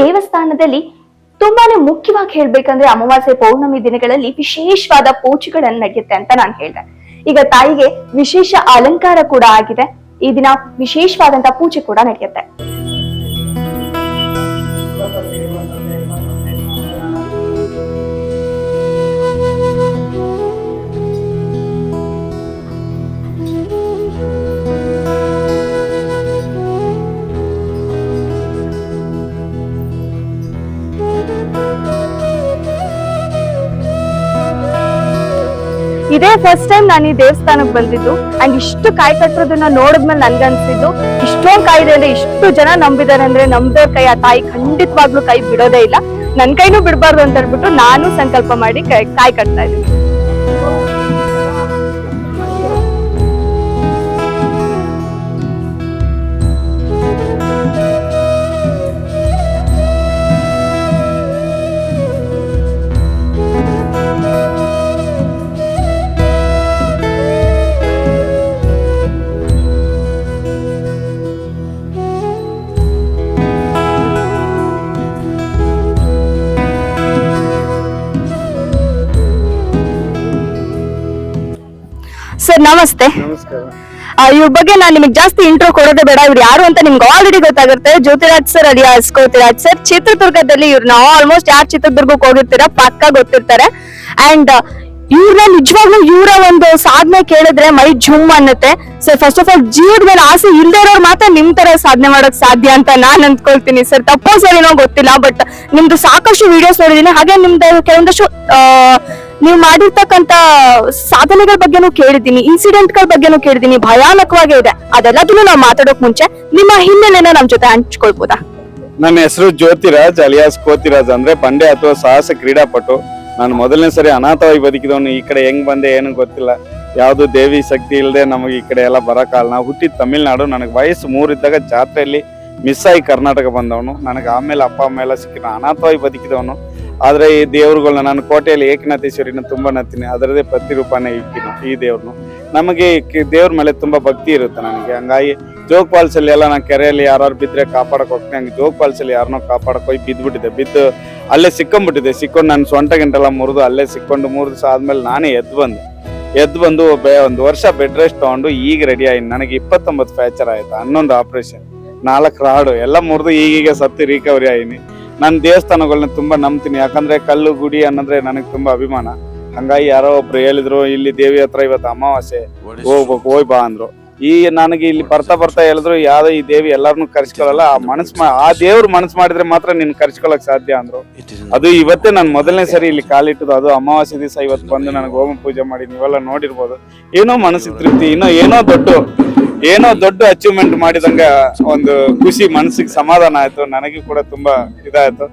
ದೇವಸ್ಥಾನದಲ್ಲಿ ತುಂಬಾನೇ ಮುಖ್ಯವಾಗಿ ಹೇಳ್ಬೇಕಂದ್ರೆ ಅಮಾವಾಸ್ಯೆ ಪೌರ್ಣಮಿ ದಿನಗಳಲ್ಲಿ ವಿಶೇಷವಾದ ಪೂಜೆಗಳನ್ನ ನಡೆಯುತ್ತೆ ಅಂತ ನಾನು ಹೇಳ್ದೆ. ಈಗ ತಾಯಿಗೆ ವಿಶೇಷ ಅಲಂಕಾರ ಕೂಡ ಆಗಿದೆ. ಈ ದಿನ ವಿಶೇಷವಾದಂತಹ ಪೂಜೆ ಕೂಡ ನಡೆಯುತ್ತೆ. ಇದೇ ಫಸ್ಟ್ ಟೈಮ್ ನಾನು ಈ ದೇವಸ್ಥಾನಕ್ಕೆ ಬಂದಿದ್ದು. ಅಂಡ್ ಇಷ್ಟು ಕಾಯಿ ಕಟ್ಟೋದನ್ನ ನೋಡಿದ್ಮೇಲೆ ನನ್ಗನ್ಸಿದ್ದು ಇಷ್ಟೊಂದು ಕಾಯಿದೆ ಅಂದ್ರೆ ಇಷ್ಟು ಜನ ನಂಬಿದಾರೆ ಅಂದ್ರೆ ನಮ್ದವ್ರ ಕೈ, ಆ ತಾಯಿ ಖಂಡಿತವಾಗ್ಲೂ ಕೈ ಬಿಡೋದೇ ಇಲ್ಲ. ನನ್ ಕೈನೂ ಬಿಡಬಾರ್ದು ಅಂತ ಹೇಳ್ಬಿಟ್ಟು ನಾನು ಸಂಕಲ್ಪ ಮಾಡಿ ಕಾಯಿ ಕಟ್ತಾ ಇದ್ದೀನಿ. ಸರ್ ನಮಸ್ತೆ. ನಮಸ್ಕಾರ. ಇವ್ರ ಬಗ್ಗೆ ನಾನು ನಿಮಗೆ ಜಾಸ್ತಿ ಇಂಟ್ರೋ ಕೊಡೋದೇ ಬೇಡ. ಇವ್ರು ಯಾರು ಅಂತ ನಿಮ್ಗೆ ಆಲ್ರೆಡಿ ಗೊತ್ತಾಗುತ್ತೆ. Jyotiraj sir alias Kotiraj sir ಚಿತ್ರದುರ್ಗದಲ್ಲಿ ಇವ್ರನ್ನ ಆಲ್ಮೋಸ್ಟ್ ಯಾರು ಚಿತ್ರದುರ್ಗಕ್ಕೆ ಹೋಗಿರ್ತೀರಾ ಪಕ್ಕ ಗೊತ್ತಿರ್ತಾರೆ. ಅಂಡ್ ಇವ್ರನ್ನ ನಿಜವಾಗ್ಲೂ ಇವರ ಒಂದು ಸಾಧನೆ ಕೇಳಿದ್ರೆ ಮೈ ಜುಮ್ ಅನ್ನತ್ತೆ. ಸರ್ ಫಸ್ಟ್ ಆಫ್ ಆಲ್ ಜೀವದ ಮೇಲೆ ಆಸೆ ಇಲ್ದೇ ಇರೋರು ಮಾತ್ರ ನಿಮ್ ತರ ಸಾಧನೆ ಮಾಡೋಕ್ ಸಾಧ್ಯ ಅಂತ ನಾನ್ ಅಂದ್ಕೊಳ್ತೀನಿ ಸರ್ ತಪ್ಪೋ ಸರ್ ಏನೋ ಗೊತ್ತಿಲ್ಲ ಬಟ್ ನಿಮ್ದು ಸಾಕಷ್ಟು ವಿಡಿಯೋಸ್ ನೋಡಿದೀನಿ. ಹಾಗೆ ನಿಮ್ದು ಕೆಲವೊಂದಷ್ಟು ನೀವು ಮಾಡಿರ್ತಕ್ಕಂತ ಸಾಧನೆಗಳ ಬಗ್ಗೆನೂ ಕೇಳಿದ್ದೀನಿ ಇನ್ಸಿಡೆಂಟ್ಗಳ ಬಗ್ಗೆನೂ ಕೇಳಿದ್ದೀನಿ, ಭಯಾನಕವಾಗೇ ಇದೆ. ಅದೆಲ್ಲದನ್ನು ನಾವು ಮಾತಾಡೋಕ್ ಮುಂಚೆ ನಿಮ್ಮ ಹಿನ್ನೆಲೆನ ನಮ್ ಜೊತೆ ಹಂಚ್ಕೊಳ್ಬೋದಾ? ನನ್ನ ಹೆಸರು ಜ್ಯೋತಿರಾಜ್, ಅಲಿಯಾಸ್ ಕೋತಿರಾಜ್ ಅಂದ್ರೆ ಬಂಡೆ ಅಥವಾ ಸಾಹಸ ಕ್ರೀಡಾಪಟು. ನಾನು ಮೊದಲನೇ ಸರಿ ಅನಾಥವಾಗಿ ಬದುಕಿದವನು, ಈ ಕಡೆ ಹೆಂಗ್ ಬಂದೆ ಏನು ಗೊತ್ತಿಲ್ಲ. ಯಾವ್ದು ದೇವಿ ಶಕ್ತಿ ಇಲ್ಲದೆ ನಮಗೆ ಈ ಕಡೆ ಎಲ್ಲ ಬರಕಾಲ ನಾವು ಹುಟ್ಟಿದ ತಮಿಳ್ನಾಡು, ನನಗೆ ವಯಸ್ಸು ಮೂರಿದ್ದಾಗ ಜಾತ್ರೆಯಲ್ಲಿ ಮಿಸ್ ಆಗಿ ಕರ್ನಾಟಕ ಬಂದವನು. ನನಗೆ ಆಮೇಲೆ ಅಪ್ಪ, ಅಮ್ಮ ಎಲ್ಲ ಸಿಕ್ಕಿದ ಅನಾಥವಾಗಿ ಬದುಕಿದವನು. ಆದ್ರೆ ಈ ದೇವ್ರುಗಳನ್ನ ನಾನು ಕೋಟೆಯಲ್ಲಿ ಏಕನಾಥೇಶ್ವರಿನ ತುಂಬಾ ನತ್ತೀನಿ. ಅದರದೇ ಪ್ರತಿರೂಪನೇ ಇಕ್ಕಿನ ಈ ದೇವ್ರನ್ನು. ನಮಗೆ ದೇವ್ರ ಮೇಲೆ ತುಂಬಾ ಭಕ್ತಿ ಇರುತ್ತೆ ನನಗೆ. ಹಂಗಾಗಿ ಜೋಗ್ ಫಾಲ್ಸಲ್ಲಿ ಎಲ್ಲ ನಾನು ಕೆರೆಯಲ್ಲಿ ಯಾರು ಬಿದ್ರೆ ಕಾಪಾಡಕ್ಕೆ ಹೋಗ್ತೀನಿ. ಹಂಗೆ ಜೋಗ್ ಫಾಲ್ಸಲ್ಲಿ ಯಾರನ್ನೋ ಕಾಪಾಡಕ್ಕೆ ಹೋಗಿ ಬಿದ್ದುಬಿಟ್ಟಿದೆ ಬಿದ್ದು ಅಲ್ಲೇ ಸಿಕ್ಕೊಂಡ್ಬಿಟ್ಟಿದೆ ಸಿಕ್ಕೊಂಡು ನಾನು ಸೊಂಟ ಗಂಟೆಲ್ಲ ಮುರಿದು ಅಲ್ಲೇ ಸಿಕ್ಕೊಂಡು ಮೂರು ದಿವಸ ಆದ್ಮೇಲೆ ನಾನೇ ಎದ್ದು ಬಂದು. ಎದ್ದು ಬಂದು ಒಂದು ವರ್ಷ ಬೆಡ್ ರೆಸ್ಟ್ ತಗೊಂಡು ಈಗ ರೆಡಿ ಆಗಿ ನನಗೆ ಇಪ್ಪತ್ತೊಂಬತ್ತು ಫ್ಯಾಕ್ಚರ್ ಆಯಿತು. ಹನ್ನೊಂದು ಆಪರೇಷನ್ ನಾಲ್ಕು ರಾಡು, ಎಲ್ಲ ಮುರಿದು ಈಗೀಗ ಸತ್ತು ರಿಕವರಿ ಆಯಿನಿ. ನಾನು ದೇವಸ್ಥಾನಗಳನ್ನ ತುಂಬಾ ನಂಬ್ತೀನಿ. ಯಾಕಂದ್ರೆ ಕಲ್ಲು, ಗುಡಿ ಅನ್ನಂದ್ರೆ ನನಗೆ ತುಂಬಾ ಅಭಿಮಾನ. ಹಂಗಾಗಿ ಯಾರೋ ಒಬ್ರು ಹೇಳಿದ್ರು, ಇಲ್ಲಿ ದೇವಿ ಹತ್ರ ಇವತ್ತು ಅಮಾವಾಸ್ಯೆ, ಹೋಗ್ಬೇಕು, ಹೋಯ್ ಬಾ ಅಂದ್ರು. ಈ ನನಗೆ ಇಲ್ಲಿ ಬರ್ತಾ ಬರ್ತಾ ಹೇಳಿದ್ರು ಯಾವ್ದೋ ಈ ದೇವಿ ಎಲ್ಲಾರ್ನು ಕರ್ಸ್ಕೊಳಲ್ಲ. ಆ ಮನಸ್ ಆ ದೇವ್ರು ಮನಸ್ ಮಾಡಿದ್ರೆ ಮಾತ್ರ ನಿನ್ ಕರ್ಸ್ಕೊಳಕ್ ಸಾಧ್ಯ ಅಂದ್ರು. ಅದು ಇವತ್ತೇ ನಾನು ಮೊದಲನೇ ಸರಿ ಇಲ್ಲಿ ಕಾಲಿಟ್ಟದು ಅದು ಅಮಾವಾಸ್ಯೆ ದಿವಸ ಇವತ್ತು ಬಂದು ನನಗೆ ಹೋಮ ಪೂಜೆ ಮಾಡಿ ನೀವೆಲ್ಲ ನೋಡಿರ್ಬೋದು. ಏನೋ ಮನಸ್ಸಿಗೆ ತೃಪ್ತಿ ಏನೋ ಏನೋ ದೊಡ್ಡ ಏನೋ ದೊಡ್ಡ ಅಚೀವ್ಮೆಂಟ್ ಮಾಡಿದಂಗ ಒಂದು ಖುಷಿ ಮನಸ್ಸಿಗೆ ಸಮಾಧಾನ ಆಯ್ತು. ನನಗೆ ಕೂಡ ತುಂಬಾ ಇದಾಯ್ತು.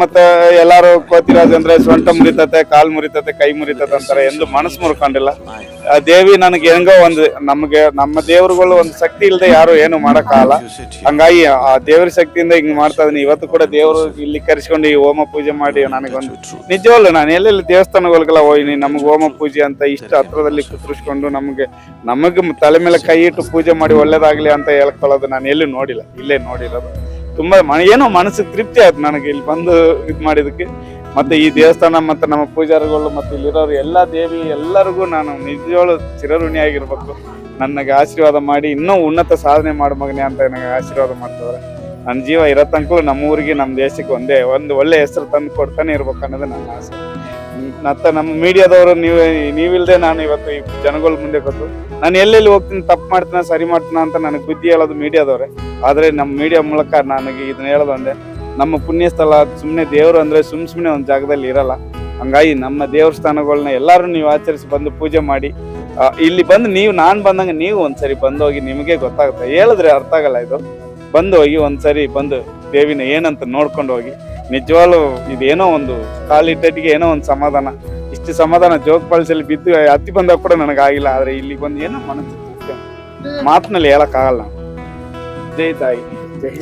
ಮತ್ತೆ ಎಲ್ಲಾರು ಕೋತಿರಾಜ್ ಅಂದ್ರೆ ಸೊಂಟ ಮುರಿತತೆ, ಕಾಲ್ ಮುರಿತತೆ, ಕೈ ಮುರಿತತೆ ಅಂತಾರೆ. ಎಂದು ಮನಸ್ಸು ಮುರ್ಕೊಂಡಿಲ್ಲ. ಆ ದೇವಿ ನನಗೆ ಹೆಂಗೋ ಒಂದು ನಮಗೆ ನಮ್ಮ ದೇವರುಗಳು ಒಂದು ಶಕ್ತಿ ಇಲ್ಲದೆ ಯಾರು ಏನು ಮಾಡಕ್ಕಾಗಲ್ಲ. ಹಂಗಾಗಿ ಆ ದೇವ್ರ ಶಕ್ತಿಯಿಂದ ಹಿಂಗ್ ಮಾಡ್ತಾ ಇದೀನಿ. ಇವತ್ತು ಕೂಡ ದೇವರು ಇಲ್ಲಿ ಕರೆಸ್ಕೊಂಡು ಈ ಹೋಮ ಪೂಜೆ ಮಾಡಿ ನನಗೊಂದು ನಿಜವಲ್ಲ ನಾನು ಎಲ್ಲೆಲ್ಲಿ ದೇವಸ್ಥಾನಗಳಿಗೆಲ್ಲ ಹೋಗಿನಿ ನಮ್ಗೆ ಹೋಮ ಪೂಜೆ ಅಂತ ಇಷ್ಟು ಹತ್ರದಲ್ಲಿ ಕುತ್ರಿಸ್ಕೊಂಡು ನಮಗೆ ನಮಗೆ ತಲೆ ಮೇಲೆ ಕೈ ಇಟ್ಟು ಪೂಜೆ ಮಾಡಿ ಒಳ್ಳೇದಾಗ್ಲಿ ಅಂತ ಹೇಳ್ಕೊಳ್ಳೋದು ನಾನು ಎಲ್ಲೂ ನೋಡಿಲ್ಲ, ಇಲ್ಲೇ ನೋಡಿರೋದು. ತುಂಬಾ ಏನೋ ಮನಸ್ಸಿಗೆ ತೃಪ್ತಿ ಆಯ್ತು ನನಗೆ ಇಲ್ಲಿ ಬಂದು ಇದು ಮಾಡಿದಕ್ಕೆ ಮತ್ತೆ ಈ ದೇವಸ್ಥಾನ ಮತ್ತೆ ನಮ್ಮ ಪೂಜಾರಿಗಳು ಮತ್ತೆ ಇಲ್ಲಿರೋರು ಎಲ್ಲ ದೇವಿ ಎಲ್ಲರಿಗೂ ನಾನು ನಿಜವಾಗ್ಲು ಚಿರಋಣಿ ಆಗಿರ್ಬೇಕು. ನನಗೆ ಆಶೀರ್ವಾದ ಮಾಡಿ, ಇನ್ನೂ ಉನ್ನತ ಸಾಧನೆ ಮಾಡು ಮಗನೇ ಅಂತ ನನಗೆ ಆಶೀರ್ವಾದ ಮಾಡ್ತವ್ರೆ. ನನ್ನ ಜೀವ ಇರೋ ತನಕ ನಮ್ಮ ಊರಿಗೆ, ನಮ್ಮ ದೇಶಕ್ಕೆ ಒಂದೇ, ಒಂದು ಒಳ್ಳೆ ಹೆಸರು ತಂದು ಕೊಡ್ತಾನೆ ಇರ್ಬೇಕು ಅನ್ನೋದು ನನ್ನ ಆಸೆ. ಮತ್ತೆ ನಮ್ಮ ಮೀಡಿಯಾದವರು ನೀವು, ನೀವಿಲ್ದೆ ನಾನು ಇವತ್ತು ಈ ಜನಗಳ ಮುಂದೆ ಕೊಟ್ಟು ನಾನು ಎಲ್ಲೆಲ್ಲಿ ಹೋಗ್ತೀನಿ, ತಪ್ಪು ಮಾಡ್ತೀನ, ಸರಿ ಮಾಡ್ತೀನ ಅಂತ ನನಗೆ ಬುದ್ಧಿ ಹೇಳೋದು ಮೀಡಿಯಾದವ್ರೆ. ಆದರೆ ನಮ್ಮ ಮೀಡಿಯಾ ಮೂಲಕ ನನಗೆ ಇದನ್ನ ಹೇಳೋದಂದ್ರೆ ನಮ್ಮ ಪುಣ್ಯ ಸ್ಥಳ ಸುಮ್ಮನೆ ದೇವರು ಅಂದ್ರೆ ಸುಮ್ ಸುಮ್ಮನೆ ಒಂದು ಜಾಗದಲ್ಲಿ ಇರಲ್ಲ. ಹಂಗಾಗಿ ನಮ್ಮ ದೇವಸ್ಥಾನಗಳನ್ನ ಎಲ್ಲರೂ ನೀವು ಆಚರಿಸಿ ಬಂದು ಪೂಜೆ ಮಾಡಿ ಇಲ್ಲಿ ಬಂದು ನೀವು, ನಾನು ಬಂದಂಗೆ ನೀವು ಒಂದ್ಸರಿ ಬಂದು ಹೋಗಿ ನಿಮಗೆ ಗೊತ್ತಾಗುತ್ತೆ. ಹೇಳಿದ್ರೆ ಅರ್ಥ ಆಗಲ್ಲ ಇದು. ಬಂದು ಹೋಗಿ ಒಂದ್ಸರಿ ಬಂದು ದೇವಿನ ಏನಂತ ನೋಡ್ಕೊಂಡು ಹೋಗಿ. ನಿಜವಾಗ್ಲೂ ಇದೇನೋ ಒಂದು ಕಾಲಿಟ್ಟಿಗೆ ಏನೋ ಒಂದು ಸಮಾಧಾನ. ಇಷ್ಟು ಸಮಾಧಾನ ಜೋಗ ಪಾಲ್ಸಲ್ಲಿ ಬಿದ್ದು ಹತ್ತಿ ಬಂದಾಗ ಕೂಡ ನನಗಾಗಿಲ್ಲ. ಆದ್ರೆ ಇಲ್ಲಿ ಬಂದು ಏನೋ ಮನಸ್ಸು ಮಾತ್ನಲ್ಲಿ ಹೇಳಕ್ಕಾಗಲ್ಲ. ಜೈ ತಾಯಿ. ಜೈ